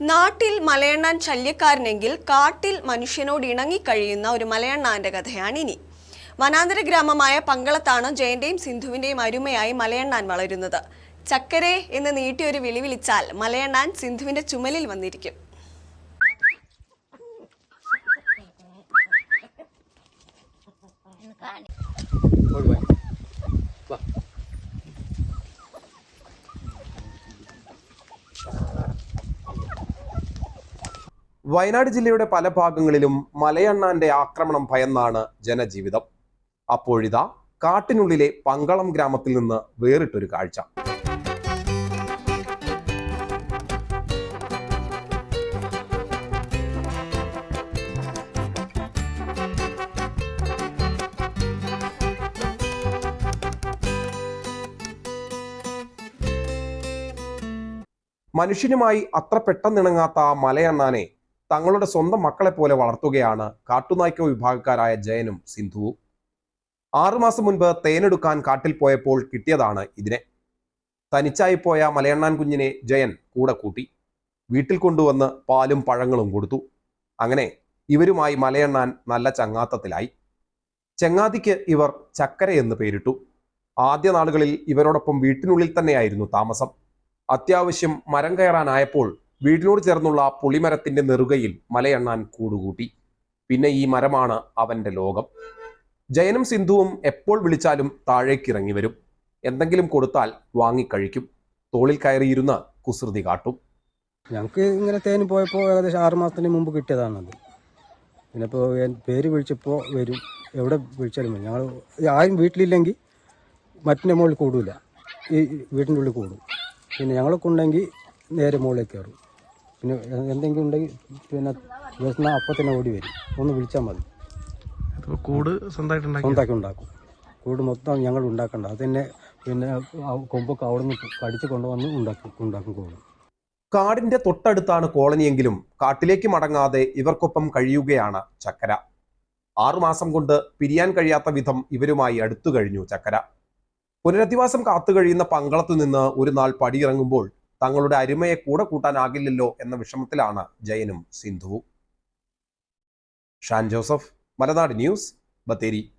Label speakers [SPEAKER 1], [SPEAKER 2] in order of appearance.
[SPEAKER 1] നാട്ടിൽ മലയണ്ണാൻ ശല്യക്കാരനെങ്കിൽ കാട്ടിൽ മനുഷ്യനോട് ഇണങ്ങിക്കഴിയുന്ന ഒരു മലയണ്ണാന്റെ കഥയാണ് ഇനി വനാന്തര ഗ്രാമമായ പങ്കളത്താണ് ജയന്റെയും സിന്ധുവിന്റെയും അരുമയായി മലയണ്ണാൻ വളരുന്നത്. ചക്കരെ എന്ന് നീട്ടിയൊരു വിളി വിളിച്ചാൽ മലയണ്ണാൻ സിന്ധുവിന്റെ ചുമലിൽ വന്നിരിക്കും.
[SPEAKER 2] വയനാട് ജില്ലയുടെ പല ഭാഗങ്ങളിലും മലയണ്ണാന്റെ ആക്രമണം ഭയന്നാണ് ജനജീവിതം. അപ്പോഴിതാ കാട്ടിനുള്ളിലെ പങ്കളം ഗ്രാമത്തിൽ നിന്ന് വേറിട്ടൊരു കാഴ്ച. മനുഷ്യനുമായി അത്ര പെട്ടെന്നിണങ്ങാത്ത ആ മലയണ്ണാനെ തങ്ങളുടെ സ്വന്തം മക്കളെ പോലെ വളർത്തുകയാണ് കാട്ടുനായ്ക്ക വിഭാഗക്കാരായ ജയനും സിന്ധുവും ആറുമാസം മുൻപ് തേനെടുക്കാൻ കാട്ടിൽ പോയപ്പോൾ കിട്ടിയതാണ് ഇതിനെ. തനിച്ചായി പോയ മലയണ്ണാൻ കുഞ്ഞിനെ ജയൻ കൂടെ കൂട്ടി. വീട്ടിൽ കൊണ്ടുവന്ന് പാലും പഴങ്ങളും കൊടുത്തു. അങ്ങനെ ഇവരുമായി മലയണ്ണാൻ നല്ല ചങ്ങാത്തത്തിലായി. ചങ്ങാതിക്ക് ഇവർ ചക്കര എന്ന് പേരിട്ടു. ആദ്യ നാളുകളിൽ ഇവരോടൊപ്പം വീട്ടിനുള്ളിൽ തന്നെയായിരുന്നു താമസം. അത്യാവശ്യം മരം കയറാനായപ്പോൾ വീടിനോട് ചേർന്നുള്ള പുളിമരത്തിന്റെ നെറുകയിൽ മലയണ്ണാൻ കൂടുകൂട്ടി. പിന്നെ ഈ മരമാണ് അവന്റെ ലോകം. ജയനും സിന്ധുവും എപ്പോൾ വിളിച്ചാലും താഴേക്കിറങ്ങി വരും. എന്തെങ്കിലും കൊടുത്താൽ വാങ്ങിക്കഴിക്കും. തോളിൽ കയറിയിരുന്ന് കുസൃതി കാട്ടും.
[SPEAKER 3] ഞങ്ങൾക്ക് ഇങ്ങനെ തേന് പോയപ്പോൾ ഏകദേശം ആറ് മാസത്തിന് മുമ്പ് കിട്ടിയതാണത് പിന്നെ ഇപ്പോൾ പേര് വിളിച്ചപ്പോൾ വരും. എവിടെ വിളിച്ചാലും വരും. ഞങ്ങൾ ആരും വീട്ടിലില്ലെങ്കിൽ മറ്റിന്റെ മുകളിൽ കൂടില്ല ഈ വീട്ടിന്റെ ഉള്ളിൽ കൂടും. പിന്നെ ഞങ്ങളൊക്കെ ഉണ്ടെങ്കിൽ നേരെ മുകളിലേക്ക് കയറും. പിന്നെ എന്തെങ്കിലും ഉണ്ടെങ്കിൽ പിന്നെ വിശന്നാൽ അപ്പം തന്നെ ഓടി വരും. ഒന്ന് വിളിച്ചാൽ മതി.
[SPEAKER 4] കൂട് സ്വന്തമായിട്ട്
[SPEAKER 3] സ്വന്തമാക്കി ഉണ്ടാക്കും. കൂട് മൊത്തം ഞങ്ങൾ ഉണ്ടാക്കണ്ട. അത് തന്നെ പിന്നെ ആ കൊമ്പൊക്കെ അവിടെ നിന്ന് കടിച്ച് കൊണ്ടുവന്ന് ഉണ്ടാക്കും ഉണ്ടാക്കും കൂട്.
[SPEAKER 2] കാടിന്റെ തൊട്ടടുത്താണ് കോളനിയെങ്കിലും കാട്ടിലേക്ക് മടങ്ങാതെ ഇവർക്കൊപ്പം കഴിയുകയാണ് ചക്കര. ആറുമാസം കൊണ്ട് പിരിയാൻ കഴിയാത്ത വിധം ഇവരുമായി അടുത്തു കഴിഞ്ഞു ചക്കര. പുനരധിവാസം കാത്തു കഴിയുന്ന പങ്കളത്തു നിന്ന് ഒരു നാൾ പടിയിറങ്ങുമ്പോൾ തങ്ങളുടെ അരുമയെ കൂടെ കൂട്ടാനാകില്ലല്ലോ എന്ന വിഷമത്തിലാണ് ജയനും സിന്ധുവും. ഷാൻ ജോസഫ് മലനാട് ന്യൂസ് ബത്തേരി.